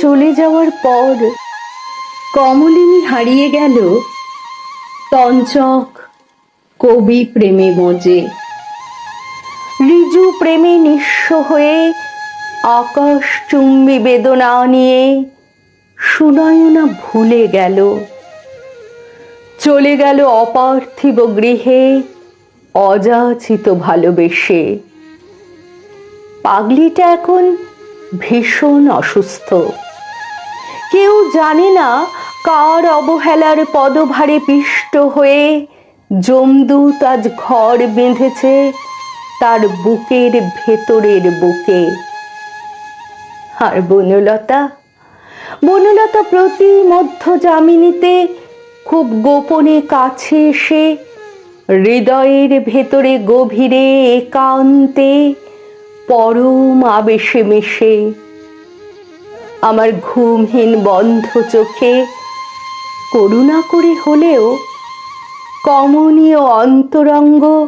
চলে যাওয়ার পর কমলিনী হারিয়ে গেল তঞ্চক কবি প্রেমে মজে। ঋজু প্রেমে নিঃস্ব হয়ে আকাশ চুম্বি বেদনা নিয়ে সুনয়না ভুলে গেল। চলে গেল অপার্থিব গৃহে অযাচিত ভালোবেসে। পাগলিটা এখন ভীষণ অসুস্থ। কেউ জানে না কার অবহেলার পদভারে পিষ্ট হয়ে জমদূত আজ ঘর বেঁধেছে তার বুকের ভেতরের বুকে। আর বনলতা বনলতা প্রতি মধ্য জামিনীতে খুব গোপনে কাছে এসে হৃদয়ের ভেতরে গভীরে একান্তে পরম আবেশে মিশে আমার ঘুমহীন বন্ধ চোখে করুণা করে হলেও কমনীয় অন্তরঙ্গ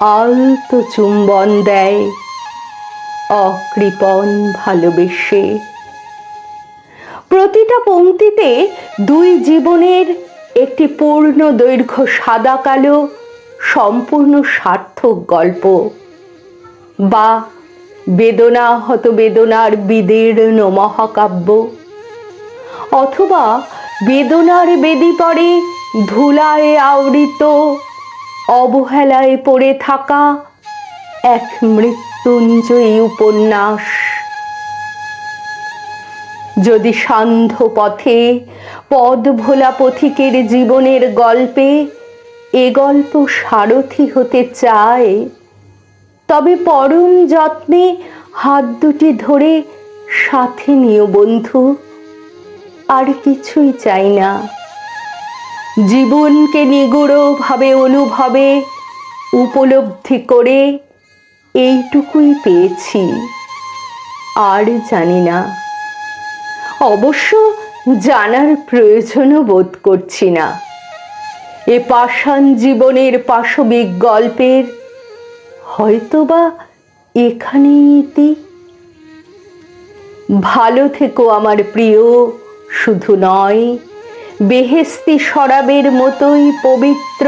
আলতো চুম্বন দেয় অকৃপণ ভালোবেসে। প্রতিটা পংক্তিতে দুই জীবনের একটি পূর্ণ দৈর্ঘ্য সাদা কালো, সম্পূর্ণ সার্থক গল্প বা বেদনা হত বেদনার বিদীর্ণ মহাকাব্য। অথবা বেদনার বেদি পরে ধুলায় আবৃত, অবহেলায় পড়ে থাকা এক মৃত্যুঞ্জয়ী উপন্যাস। যদি সান্ধ্য পথে পদ ভোলা পথিকের জীবনের গল্পে এ গল্প সারথি হতে চায় তবে পরম যত্নে হাত দুটি ধরে সাথে নিও বন্ধু। আর কিছুই চাই না। জীবনকে নিগুড়ভাবে অনুভবে, উপলব্ধি করে এইটুকুই পেয়েছি। আর জানি না। অবশ্য জানার প্রয়োজনও বোধ করছি না। এ পাষাণ জীবনের পাশবিক গল্পের হয়তোবা এখানেই ইতি ভালো থেকো আমার প্রিয়, শুধু নয় বেহেস্তি শরাবের মতোই পবিত্র,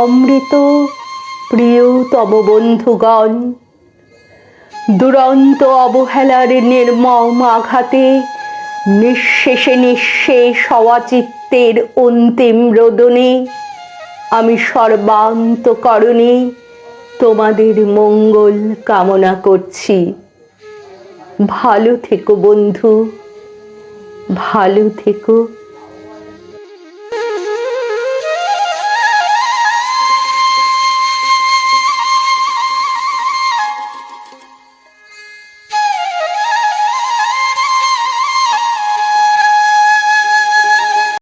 অমৃত, প্রিয়তম বন্ধুগণ। দুরন্ত অবহেলার নির্মম আঘাতে নিঃশেষে নিঃশেষ হওয়া চিত্তের অন্তিম রোদনে আমি সর্বান্তকরণে তোমাদের মঙ্গল কামনা করছি। ভালো থেকো বন্ধু ভালো থেকো।